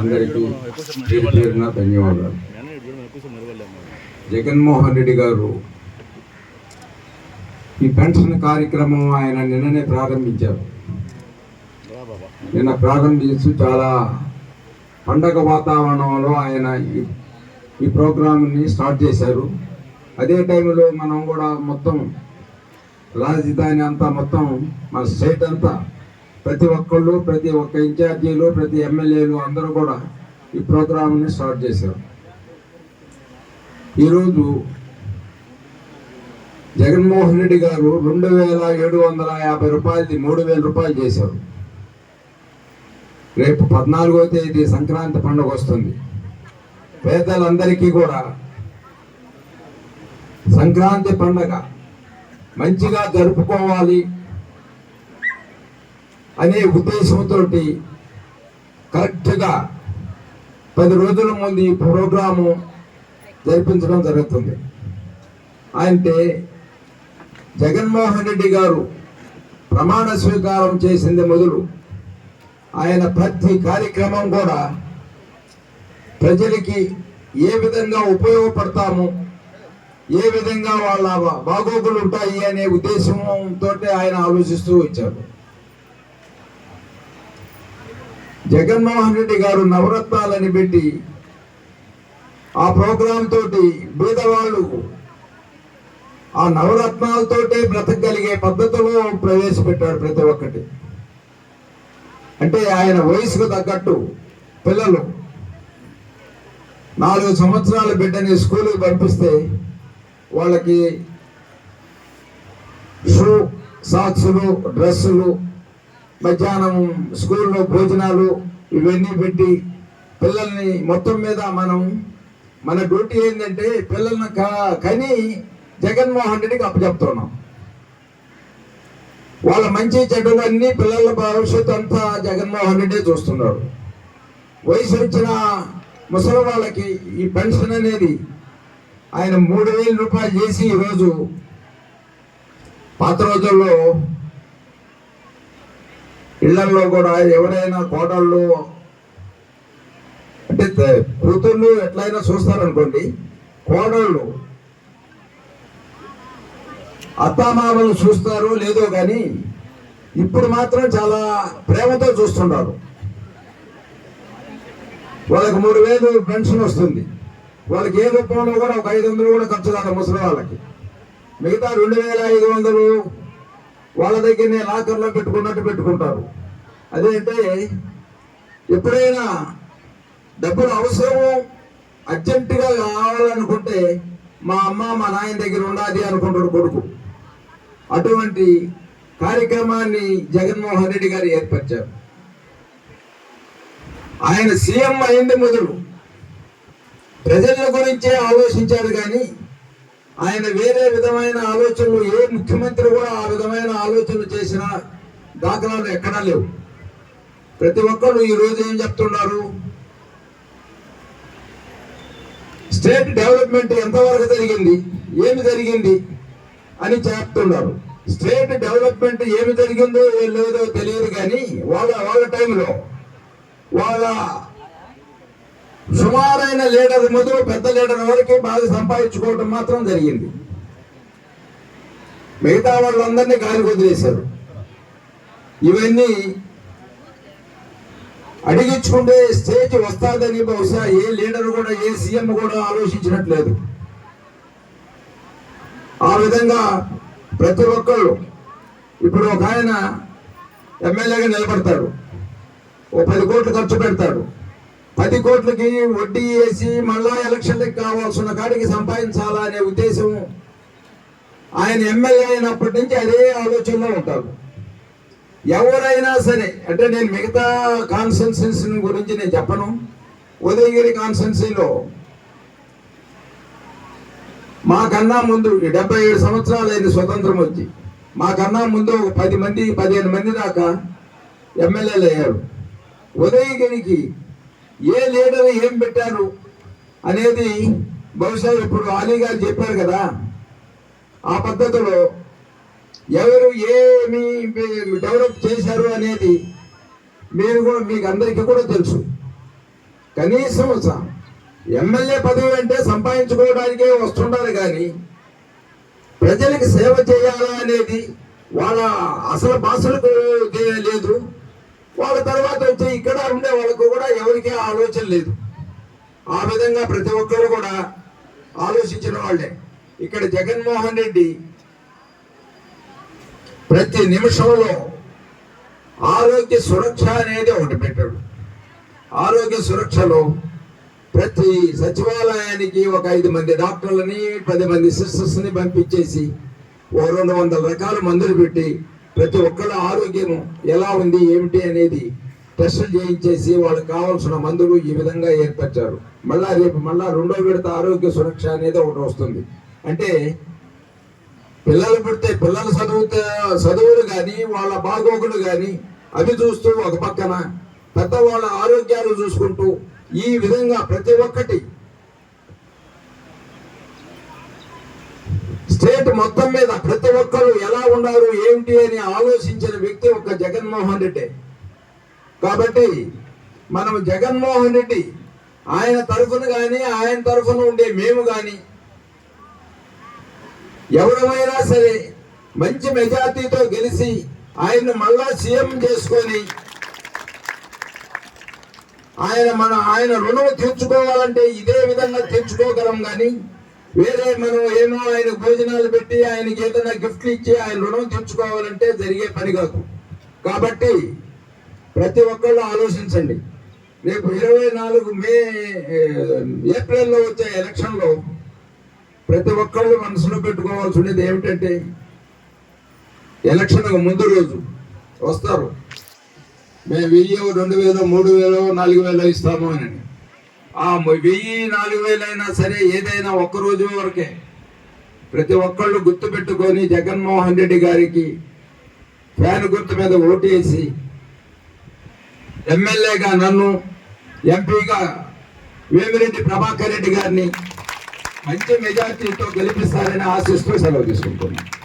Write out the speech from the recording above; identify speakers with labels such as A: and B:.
A: అందరికీ పేరు పేరున ధన్యవాదాలు. జగన్మోహన్ రెడ్డి గారు ఈ పెన్షన్ కార్యక్రమం ఆయన నిన్ననే ప్రారంభించారు. నిన్న ప్రారంభించి చాలా పండగ వాతావరణంలో ఆయన ఈ ఈ స్టార్ట్ చేశారు. అదే టైంలో మనం కూడా మొత్తం రాజధాని అంతా మొత్తం మన స్టేట్ అంతా ప్రతి ఒక్కళ్ళు ప్రతి ఒక్క ఇన్ఛార్జీలు ప్రతి ఎమ్మెల్యేలు అందరూ కూడా ఈ ప్రోగ్రామ్ని స్టార్ట్ చేశారు. ఈరోజు జగన్మోహన్ రెడ్డి గారు రెండు వేల ఏడు వందల యాభై రూపాయలది మూడు వేల రూపాయలు చేశారు. రేపు పద్నాలుగో తేదీ సంక్రాంతి పండుగ వస్తుంది. పేదలందరికీ కూడా సంక్రాంతి పండగ మంచిగా జరుపుకోవాలి. అనే ఉద్దేశంతో కరెక్ట్గా పది రోజుల ముందు ఈ ప్రోగ్రాము జరిపించడం జరుగుతుంది. అంటే జగన్మోహన్ రెడ్డి గారు ప్రమాణ స్వీకారం చేసింది మొదలు ఆయన ప్రతి కార్యక్రమం కూడా ప్రజలకి ఏ విధంగా ఉపయోగపడతాము ఏ విధంగా వాళ్ళ బాగోగులు ఉంటాయి అనే ఉద్దేశంతో ఆయన ఆలోచిస్తూ వచ్చారు. జగన్మోహన్ రెడ్డి గారు నవరత్నాలని పెట్టి ఆ ప్రోగ్రాం తోటి బీదవాళ్ళు ఆ నవరత్నాలతోటే బ్రతకగలిగే పద్ధతిలో ప్రవేశపెట్టాడు ప్రతి ఒక్కటి. అంటే ఆయన వయసుకు తగ్గట్టు పిల్లలు నాలుగు సంవత్సరాల బిడ్డని స్కూల్కి పంపిస్తే వాళ్ళకి షూ సాక్సులు డ్రెస్సులు మధ్యాహ్నం స్కూల్లో భోజనాలు ఇవన్నీ పెట్టి పిల్లల్ని మొత్తం మీద మనం మన డ్యూటీ ఏంటంటే పిల్లల్ని కని జగన్మోహన్ రెడ్డికి అప్పచెప్తున్నాం. వాళ్ళ మంచి చెడులు పిల్లల భవిష్యత్తు అంతా జగన్మోహన్ రెడ్డి చూస్తున్నాడు. వయసు వచ్చిన ముసలి వాళ్ళకి ఈ పెన్షన్ అనేది ఆయన మూడు వేల రూపాయలు చేసి ఈరోజు పాత రోజుల్లో ఇళ్ళలో కూడా ఎవరైనా కోడళ్ళు అంటే కూతుళ్ళు ఎట్లయినా చూస్తారనుకోండి కోడళ్ళు అత్తామామలు చూస్తారు లేదో కానీ ఇప్పుడు మాత్రం చాలా ప్రేమతో చూస్తున్నారు వాళ్ళకి మూడు వేలు పెన్షన్ వస్తుంది. వాళ్ళకి ఏ రూపంలో కూడా ఒక ఐదు వందలు కూడా ఖర్చు రాదు ముసలి వాళ్ళకి. మిగతా రెండు వేల ఐదు వందలు వాళ్ళ దగ్గరనే లాకర్లో పెట్టుకున్నట్టు పెట్టుకుంటారు. అదేంటే ఎప్పుడైనా డబ్బులు అవసరము అర్జెంటుగా కావాలనుకుంటే మా అమ్మ మా నాయన దగ్గర ఉండాలి అనుకుంటాడు కొడుకు. అటువంటి కార్యక్రమాన్ని జగన్మోహన్ రెడ్డి గారు ఏర్పరిచారు. ఆయన సీఎం అయింది మొదలు. ప్రజల గురించే ఆలోచించారు కానీ ఆయన వేరే విధమైన ఆలోచనలు ఏ ముఖ్యమంత్రి కూడా ఆ విధమైన ఆలోచనలు చేసిన దాఖలాలు ఎక్కడా లేవు. ప్రతి ఒక్కరు ఈ రోజు ఏం చెప్తున్నారు? స్టేట్ డెవలప్మెంట్ ఎంతవరకు జరిగింది? ఏమి జరిగింది? అని చెప్తున్నారు. స్టేట్ డెవలప్మెంట్ ఏమి జరిగిందో ఏం లేదో తెలియదు కానీ వాళ్ళ వాళ్ళ టైంలో వాళ్ళ సుమారైన లీడర్ మొదలు పెద్ద లీడర్ వరకు బాగా సంపాదించుకోవడం మాత్రం జరిగింది. మిగతా వాళ్ళందరినీ గాలి వదిలేశారు. ఇవన్నీ అడిగించుకుంటే స్టేజ్ వస్తాదని బహుశా ఏ లీడర్ కూడా ఏ సీఎం కూడా ఆలోచించినట్లేదు. ఆ విధంగా ప్రతి ఒక్కళ్ళు ఇప్పుడు ఒక ఆయన ఎమ్మెల్యేగా నిలబడతాడు. ఓ పది కోట్లు ఖర్చు పెడతాడు. పది కోట్లకి వడ్డీ వేసి మళ్ళా ఎలక్షన్లకు కావాల్సిన కాడికి సంపాదించాలా అనే ఉద్దేశం ఆయన ఎమ్మెల్యే అయినప్పటి నుంచి అదే ఆలోచనలో ఉంటారు. ఎవరైనా సరే అంటే నేను మిగతా కాన్స్టెన్సీస్ గురించి నేను చెప్పను. ఉదయగిరి కాన్స్టెన్సీలో మాకన్నా ముందు డెబ్బై ఏడు సంవత్సరాలు అయింది స్వతంత్రం వచ్చి మాకన్నా ముందు ఒక పది మంది పదిహేను మంది దాకా ఎమ్మెల్యేలు అయ్యారు ఉదయగిరికి ఏ లీడర్ ఏం పెట్టారు అనేది బహుశా ఇప్పుడు అలీ గారు చెప్పారు కదా. ఆ పద్ధతిలో ఎవరు ఏమి డెవలప్ చేశారు అనేది మీరు కూడా మీకు అందరికీ కూడా తెలుసు. కనీసం ఎమ్మెల్యే పదవి అంటే సంపాదించుకోవడానికే వస్తుండాలి కానీ ప్రజలకు సేవ చేయాలా అనేది వాళ్ళ అసలు భాషలకు లేదు. వాళ్ళ తర్వాత వచ్చి ఇక్కడ ఉండే వాళ్ళకు కూడా ఎవరికీ ఆలోచన లేదు. ఆ విధంగా ప్రతి ఒక్కరు కూడా ఆలోచించిన వాళ్ళే. ఇక్కడ జగన్మోహన్ రెడ్డి ప్రతి నిమిషంలో ఆరోగ్య సురక్ష అనేది ఒకటి పెట్టాడు. ఆరోగ్య సురక్షలో ప్రతి సచివాలయానికి ఒక ఐదు మంది డాక్టర్లని పది మంది సిస్టర్స్ని పంపించేసి ఓ రెండు వందల రకాల మందులు పెట్టి ప్రతి ఒక్కళ్ళ ఆరోగ్యం ఎలా ఉంది ఏమిటి అనేది టెస్టులు చేయించేసి వాళ్ళకి కావాల్సిన మందులు ఈ విధంగా ఏర్పరిచారు. మళ్ళా రేపు మళ్ళా రెండో విడత ఆరోగ్య సురక్ష అనేది ఒకటి వస్తుంది. అంటే పిల్లలు పుడితే పిల్లల చదువుతే చదువులు కానీ వాళ్ళ బాగోగులు కానీ అవి చూస్తూ ఒక పక్కన పెద్దవాళ్ళ ఆరోగ్యాలు చూసుకుంటూ ఈ విధంగా ప్రతి ఒక్కటి స్టేట్ మొత్తం మీద ప్రతి ఒక్కరు ఎలా ఉన్నారు ఏమిటి అని ఆలోచించిన వ్యక్తి ఒక జగన్మోహన్ రెడ్డి. కాబట్టి మనం జగన్మోహన్ రెడ్డి ఆయన తరఫున కానీ ఆయన తరఫున ఉండే మేము కానీ ఎవరమైనా సరే మంచి మెజార్టీతో గెలిచి ఆయన్ను మళ్ళా సీఎం చేసుకొని ఆయన మన ఆయన రుణం తీర్చుకోవాలంటే ఇదే విధంగా తీర్చుకోగలం కానీ వేరే మనం ఏమో ఆయన భోజనాలు పెట్టి ఆయనకి ఏదైనా గిఫ్ట్లు ఇచ్చి ఆయన రుణం తీర్చుకోవాలంటే జరిగే పని కాదు. కాబట్టి ప్రతి ఒక్కళ్ళు ఆలోచించండి. రేపు ఇరవై నాలుగు మే ఏప్రిల్లో వచ్చే ఎలక్షన్లో ప్రతి ఒక్కళ్ళు మనసులో పెట్టుకోవాల్సి ఉండేది ఏమిటంటే ఎలక్షన్ ముందు రోజు వస్తారు. మేము వెయ్యి రెండు వేలు మూడు వేలు నాలుగు వేలు ఇస్తాము అని. ఆ వెయ్యి నాలుగు వేలైనా సరే ఏదైనా ఒక్క రోజు వరకే ప్రతి ఒక్కళ్ళు గుర్తుపెట్టుకొని జగన్మోహన్ రెడ్డి గారికి ఫ్యాన్ గుర్తు మీద ఓటేసి ఎమ్మెల్యేగా నన్ను ఎంపీగా వేమిరెడ్డి ప్రభాకర్ రెడ్డి గారిని మంచి మెజార్టీతో గెలిపిస్తారని ఆశిస్తూ సెలవు తీసుకుంటున్నాను.